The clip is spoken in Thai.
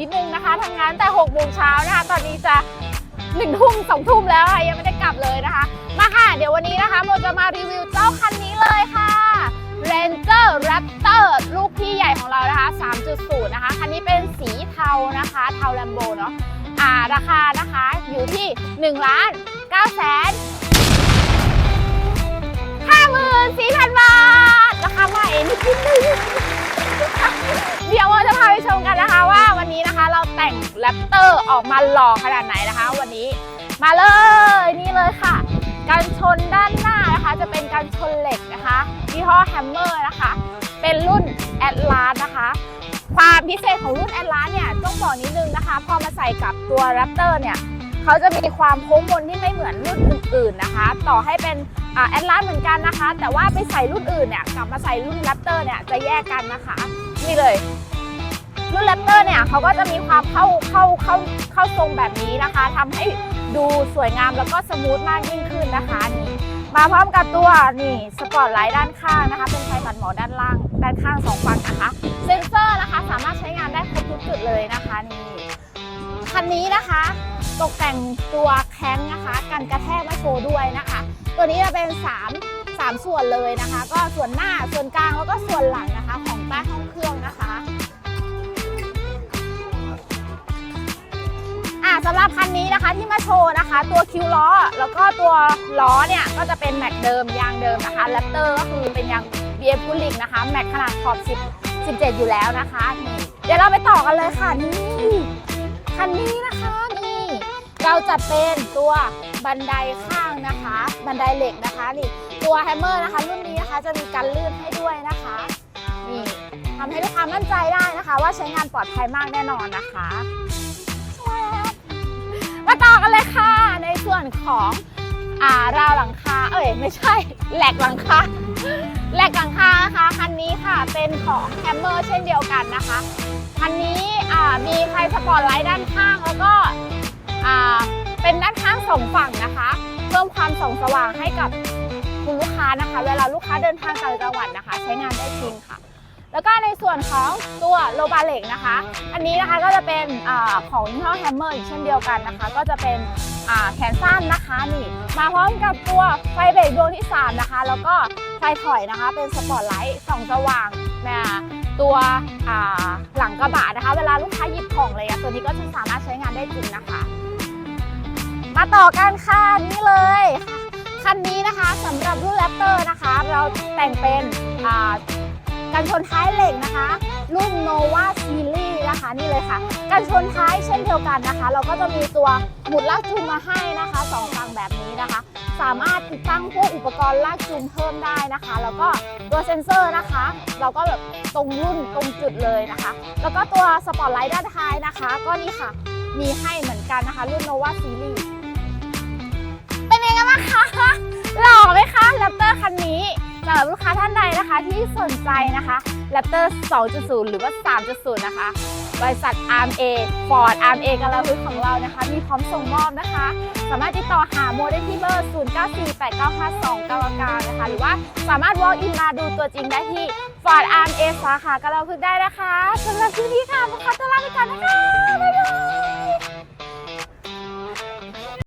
นิดนึงนะคะทำงานแต่6โมงเช้านะคะ ตอนนี้จะ1ทุ่ม2ทุ่มแล้วค่ะยังไม่ได้กลับเลยนะคะ มาค่ะ เดี๋ยววันนี้นะคะโมจะมารีวิวเจ้าคันนี้เลยค่ะ Ranger Raptor ลูกพี่ใหญ่ของเรานะคะ 3.0 นะคะ คันนี้เป็นสีเทานะคะ เทาแลมโบเนาะอ่าราคานะคะอยู่ที่1ล้าน9แสน54,000 บาท แรปเตอร์ออกมาหล่อขนาดไหนนะคะ วันนี้มาเลยนี่เลยค่ะการชนด้านหน้านะคะ จะเป็นการชนเหล็กนะคะยี่ห้อแฮมเมอร์นะคะ เป็นรุ่นแอดลาสนะคะ ความพิเศษของรุ่นแอดลาสเนี่ยต้องบอกนิดนึงนะคะ พอมาใส่กับตัวแรปเตอร์เนี่ยเขาจะมีความโค้งมนที่ไม่เหมือนรุ่นอื่นๆนะคะ ต่อให้เป็นแอดลาสเหมือนกันนะคะ แต่ว่าไปใส่รุ่นอื่นเนี่ยกลับมาใส่รุ่นแรปเตอร์เนี่ยจะแยกกันนะคะ นี่เลย รุ่นแรปเตอร์เนี่ยเขาก็จะมีความเข้าเข้าเข้าเข้าทรงแบบนี้นะคะทำให้ดูสวยงามแล้วก็สมูทมากยิ่งขึ้นนะคะนี่มาพร้อมกับตัวนี่สปอตไลท์ด้านข้างนะคะ เป็นไฟตัดหมอด้านล่าง ด้านข้างสองฝั่งนะคะ เซ็นเซอร์นะคะสามารถใช้งานได้ครบทุกจุดเลยนะคะนี่คันนี้นะคะ ตกแต่งตัวแข้งนะคะกันกระแทกมาโชว์ด้วยนะคะ ตัวนี้จะเป็น 3 3 ส่วนเลยนะคะ ก็ส่วนหน้าส่วนกลางแล้วก็ส่วนหลังนะคะ ของใต้ห้องเครื่องนะคะ สำหรับคันนี้นะคะที่มาโชว์นะคะ ตัวคิวล้อ แล้วก็ตัวล้อเนี่ยก็จะเป็นแม็กเดิมยางเดิมนะคะแรปเตอร์ก็คือเป็นยาง BF คูลิงนะคะ แม็กขนาดขอบ 10 17 อยู่แล้วนะคะนี่เดี๋ยวเราไปต่อกันเลยค่ะนี่คันนี้นะคะนี่เราจะเป็นตัวบันไดข้างนะคะ บันไดเหล็กนะคะนี่ตัวแฮมเมอร์นะคะ รุ่นนี้นะคะจะมีการลื่นให้ด้วยนะคะนี่ทำให้ลูกค้ามั่นใจได้นะคะ ว่าใช้งานปลอดภัยมากแน่นอนนะคะ มาต่อกันเลยค่ะ ในส่วนของอ่าราวหลังคา เอ้ยไม่ใช่แหลกหลังคาแหลกหลังคานะคะคันนี้ค่ะเป็นของแฮมเมอร์เช่นเดียวกันนะคะคันนี้อ่ามีไฟสปอตไลท์ด้านข้างแล้วก็อ่าเป็นด้านข้างสองฝั่งนะคะ เพิ่มความส่องสว่างให้กับคุณลูกค้านะคะ เวลาลูกค้าเดินทางต่างจังหวัดนะคะ ใช้งานได้จริงค่ะ แล้วก็ในส่วนของตัวโลบาเล็กนะคะ อันนี้นะคะก็จะเป็นอของยี่ห้อแฮมเมอร์อีกเช่นเดียวกันนะคะ ก็จะเป็นแขนสั้นนะคะนี่มาพร้อมกับตัวไฟเบรกดวงที่ 3 นะคะ แล้วก็ไฟถอยนะคะเป็นสปอตไลท์ส่องสว่างนะตัวหลังกระบะนะคะ เวลาลูกค้าหยิบของเลยอะตัวนี้ก็จะสามารถใช้งานได้จริงนะคะ มาต่อกันค่ะนี่เลยคันนี้นะคะสำหรับรุ่นแรปเตอร์นะคะ เราแต่งเป็นอ่า กันชนท้ายเหล็กนะคะ รุ่น Nova Series นะคะนี่เลยค่ะ กันชนท้ายเช่นเดียวกันนะคะ เราก็จะมีตัวหมุดลากจูงมาให้นะคะสองฝั่งแบบนี้นะคะ สามารถติดตั้งพวกอุปกรณ์ลากจูงเพิ่มได้นะคะ แล้วก็ตัวเซ็นเซอร์นะคะ เราก็แบบตรงรุ่นตรงจุดเลยนะคะ แล้วก็ตัวสปอตไลท์ด้านท้ายนะคะ ก็นี่ค่ะมีให้เหมือนกันนะคะ รุ่น Nova Series เป็นยังไงบ้างคะหล่อไหมคะแรปเตอร์คันนี้ สำหรับลูกค้าท่านใดนะคะที่สนใจนะคะ Raptor 2.0 หรือว่า 3.0 นะคะ บริษัท RMA Ford RMA กาลาพึกของเรานะคะ มีพร้อมส่งมอบนะคะ สามารถติดต่อหาโมได้ที่เบอร์ 0948952999 นะคะ หรือว่าสามารถ walk in มาดูตัวจริงได้ที่ Ford RMA สาขากาลาพึกได้นะคะสำหรับที่นี้ค่ะพวกเขาจะลาไปก่อนนะคะ บ๊ายบาย